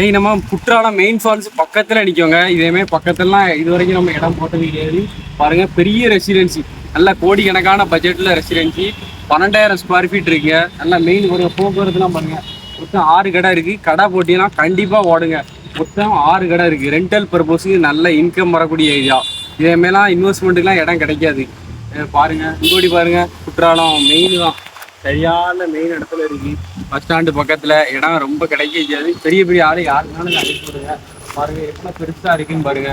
இன்னைக்கு நம்ம Courtallam main falls பக்கத்தில் நிற்கோங்க இதேமே பக்கத்துலலாம் இது வரைக்கும் நம்ம இடம் போட்டது கிடையாது. பாருங்க பெரிய ரெசிடென்சி நல்ல கோடிக்கணக்கான பட்ஜெட்டில் ரெசிடென்சி பன்னெண்டாயிரம் ஸ்கொயர் ஃபீட் இருக்குங்க நல்லா மெயின் ஒரு போக்குவரத்துலாம் பாருங்க. மொத்தம் ஆறு கடை இருக்குது கடை போட்டீங்கன்னா கண்டிப்பாக ஓடுங்க. மொத்தம் ஆறு கடை இருக்குது ரெண்டல் பர்பஸுக்கு நல்ல இன்கம் வரக்கூடிய ஏரியா இதேமாரிலாம் இன்வெஸ்ட்மெண்ட்டுக்குலாம் இடம் கிடைக்காது. பாருங்கள் பாருங்க இங்கோடி பாருங்க குற்றாலம் மெயின் தான். சரியான மெயின் இடத்துல இருக்கு. பஸ் ஸ்டாண்டு பக்கத்துல இடம் ரொம்ப கிடைக்காது. பெரிய பெரிய ஆளு யாருனாலும் அழைப்பு விடுங்க. பாருங்க எவ்வளவு பெருசா இருக்குன்னு பாருங்க.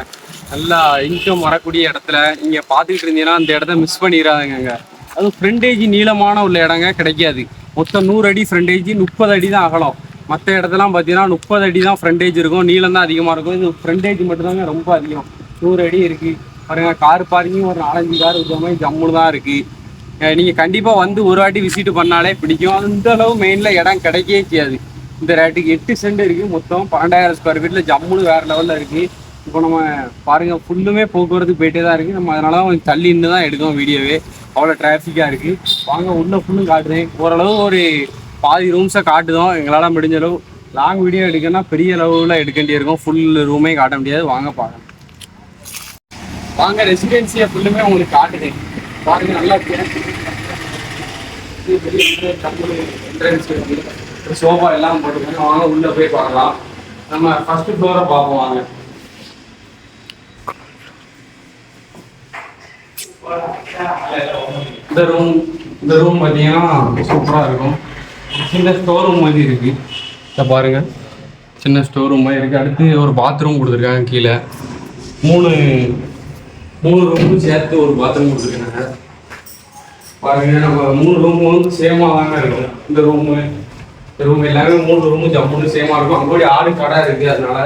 நல்லா இன்கம் வரக்கூடிய இடத்துல நீங்க பாத்துக்கிட்டு இருந்தீங்கன்னா அந்த இடத்த மிஸ் பண்ணிடாதீங்க அதுவும் ஃப்ரண்டேஜ் நீளமான உள்ள இடங்க கிடைக்காது. மொத்தம் நூறு அடி ஃப்ரண்டேஜ் முப்பது அடி தான் அகலம். மற்ற இடத்துலாம் பார்த்தீங்கன்னா முப்பது அடி தான் ஃப்ரண்டேஜ் இருக்கும். நீளம் தான் அதிகமாக இருக்கும். இது ஃப்ரண்டேஜ் மட்டும்தாங்க ரொம்ப அதிகம். நூறு அடி இருக்குது பாருங்க கார் பார்க்கிங் ஒரு நாலஞ்சு கார் இருக்கிற மாதிரி ஜம்முன்னு தான் இருக்குது நீங்கள் கண்டிப்பாக வந்து ஒரு வாட்டி விசிட் பண்ணாலே பிடிக்கும். அந்த அளவு மெயினில் இடம் கிடைக்கவே செய்யாது. இந்த ரேட்டுக்கு எட்டு சென்ட் இருக்குது மொத்தம் பன்னெண்டாயிரம் ஸ்கொயர் ஃபீட்டில் ஜம்முன்னு வேறு லெவலில் இருக்குது இப்போ நம்ம பாருங்கள் ஃபுல்லுமே போக்குவரத்து போயிட்டே தான் இருக்குது நம்ம அதனால தான் கொஞ்சம் தள்ளி நின்று தான் எடுக்கோம் வீடியோவே அவ்வளோ டிராஃபிக்காக இருக்குது வாங்க உள்ளே ஃபுல்லும் காட்டுறேன் ஓரளவு ஒரு பாதி ரூம்ஸை காட்டுதோம். எங்களால் முடிஞ்ச அளவு லாங் வீடியோ எடுக்கணும்னா பெரிய அளவில் எடுக்க வேண்டியிருக்கும். ஃபுல் ரூமே காட்ட முடியாது. வாங்க பார்க்கலாம். வாங்க ரெசிடென்சியை ஃபுல்லுமே உங்களுக்கு காட்டுறேன் பாருங்க நல்லா என்ட்ரன்ஸ் சோஃபா எல்லாம் போட்டுருக்காங்க. வாங்க உள்ள போய் பார்க்கலாம். நம்ம ஃபர்ஸ்ட் ஃப்ளோரை பார்ப்போம் வாங்க. இந்த ரூம் இந்த ரூம் பார்த்தீங்கன்னா சூப்பராக இருக்கும். சின்ன ஸ்டோர் ரூம் மாதிரி இருக்கு. இதை பாருங்க. சின்ன ஸ்டோர் ரூம் மாதிரி இருக்கு. அடுத்து ஒரு பாத்ரூம் கொடுத்துருக்காங்க கீழே. மூணு மூணு ரூமும் சேர்த்து ஒரு பாத்ரூம் கொடுத்துருக்காங்க. பாருங்க நம்ம மூணு ரூமும் வந்து சேமா தாங்க இருக்கும். இந்த ரூமு இந்த ரூம் எல்லாமே மூணு ரூமும் ஜம்முன்னு சேமா இருக்கும். அங்கே ஆடு கடை இருக்கு அதனால.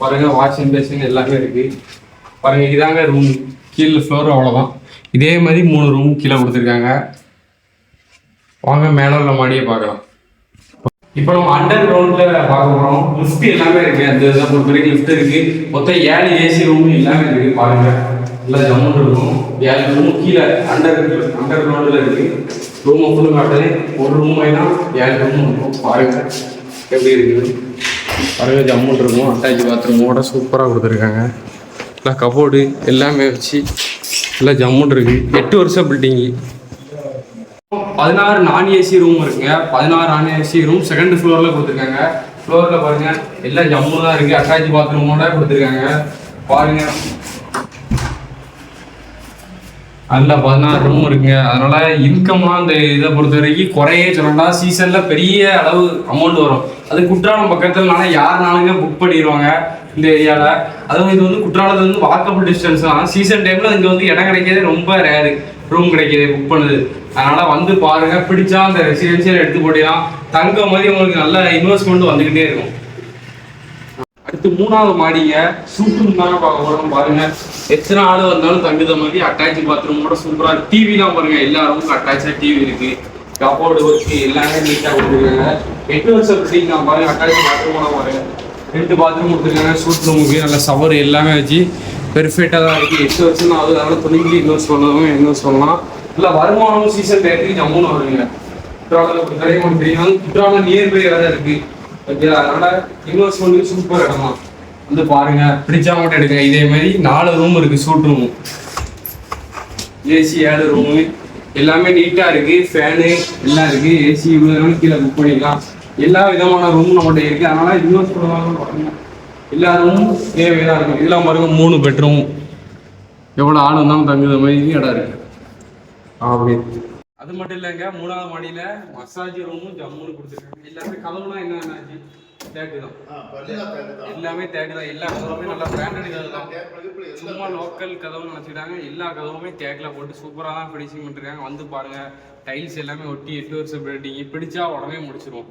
பாருங்க வாஷிங் பேசின் எல்லாமே இருக்கு. பாருங்க இதாங்க ரூம் கீழே ஃப்ளோர் அவ்வளோதான் இதே மாதிரி மூணு ரூம் கீழே கொடுத்துருக்காங்க. வாங்க மேலே உள்ள மாடியே பார்க்கலாம். இப்போ நம்ம அண்டர் கிரவுண்ட்ல பார்க்க போறோம். லிஃப்ட் எல்லாமே இருக்கு. அந்த இதை பொறுத்த வரைக்கும் லிஃப்ட் இருக்கு. மொத்தம் ஏழு ஏசி ரூம் எல்லாமே இருக்கு. பாருங்க. நல்லா ஜம்முன்னு இருக்கும் ஏழு ரூமும் கீழே அண்டர் அண்டர் கிரவுண்டில் இருக்கு. ரூம் ஃபுல்லு காட்டுறேன் ஒரு ரூம் வேணா ஏழு ரூமும் இருக்கும். பாருங்க. எப்படி இருக்குது? பாருங்க ஜம்முன்னு இருக்கும் அட்டாச் பாத்ரூமோட சூப்பராக கொடுத்துருக்காங்க. நல்லா கபோர்டு எல்லாமே வச்சு நல்லா ஜம்முன்னு இருக்கு. எட்டு வருஷம் பில்டிங்கு பதினாறு நான் ஏசி ரூம் இருக்குங்க. பதினாறு நான் ஏசி ரூம் செகண்ட் ஃப்ளோரில் கொடுத்துருக்காங்க. ஃப்ளோரில் பாருங்க எல்லாம் ஜம்மு தான் இருக்குது அட்டாச் பாத்ரூமோட கொடுத்துருக்காங்க. பாருங்க. அதில் பதினாறு ரூம் இருக்குங்க அதனால இன்கம்லாம் இந்த இதை பொறுத்த வரைக்கும் குறையே சொல்லலாம் சீசனில் பெரிய அளவு அமௌண்ட் வரும். அது குற்றாலம் பக்கத்துலனால யாருனாலுங்க புக் பண்ணிடுவாங்க இந்த ஏரியாவில் அதுவும் இது வந்து குற்றாலத்தில் வந்து வாக்கபிள் டிஸ்டன்ஸ் தான். சீசன் டைமில் இங்கே வந்து இடம் கிடைக்கிறது ரொம்ப ரேரு ரூம் கிடைக்கிது புக் பண்ணுது. அதனால் வந்து பாருங்கள் பிடிச்சா அந்த ரெசிடென்சியல் எடுத்து போட்டிலாம் தங்க மாதிரி உங்களுக்கு நல்ல இன்வெஸ்ட்மெண்ட் வந்துக்கிட்டே இருக்கும். அடுத்து மூணாவது மாடிங்க. சூப்பர் தாங்க பார்க்க பாருங்க. எத்தனை ஆள் வந்தாலும் தங்குத மாதிரி அட்டாச் பாத்ரூமோட சூப்பரா டிவிலாம் பாருங்க எல்லா ரூமுக்கும் அட்டாச்சா டிவி இருக்கு. கபோர்டு வச்சு எல்லாமே நீட்டா கொடுத்துருக்காங்க. எட்டு வருஷம் பில்டிங் தான் பாருங்க அட்டாச் பாத்ரூமோட பாருங்க. ரெண்டு பாத்ரூம் கொடுத்துருக்காங்க சூட் ரூமுக்கு நல்ல சவர் எல்லாமே வச்சு பெர்ஃபெக்டாக தான் இருக்கு. எட்டு வருஷம் தான் ஆகுது அதனால துணிஞ்சு இன்வெஸ்ட் பண்ணதும் இன்வெஸ்ட் பண்ணலாம். இல்லை வருமானம் சீசன் டேட்டுக்கு ஜம்முன்னு வருங்க. குற்றாலம் தெரியும். குற்றாலம் நியர்பை தான் இருக்கு. ஓகே அதனால இன்வெஸ்ட்மெண்ட்டுக்கு சூப்பர் இடம். தான் வந்து பாருங்க பிடிச்சா மட்டும் எடுங்க. இதே மாதிரி நாலு ரூம் இருக்கு சூட் ரூம் ஏசி ஏழு ரூமு எல்லாமே நீட்டா இருக்கு. ஃபேனு எல்லாம் இருக்கு. ஏசி இவ்வளோ கீழே புக் பண்ணிக்கலாம் எல்லா விதமான ரூமும் நம்மகிட்ட இருக்கு. அதனால இன்வெஸ்ட் பண்ணுவாங்க பாருங்க. எல்லா ரூமும் தேவையாக இருக்கும். இதெல்லாம் பாருங்க மூணு பெட்ரூம் எவ்வளோ ஆள் வந்தாலும் தங்குற மாதிரி இடம் இருக்கு. அப்படி அது மட்டும் இல்லைங்க மூணாவது மாடியில மசாஜ் ரூமும் ஜம்முன்னு கொடுத்துருக்காங்க. எல்லாமே கதவுலாம் என்ன என்னாச்சு தேக்கு தான். எல்லாமே தேக்கு தான். எல்லா கதவுமே நல்லா பிராண்டட் கதவு தான். சும்மா லோக்கல் கதவுன்னு நினச்சிக்கிட்டாங்க. எல்லா கதவுமே தேக்கில் போட்டு சூப்பராக தான் ஃபினிஷிங் பண்ணிருக்காங்க. வந்து பாருங்க டைல்ஸ் எல்லாமே ஒட்டி எட்டு வருஷம் பில்டிங் பிடிச்சா உடனே முடிச்சிருவோம்.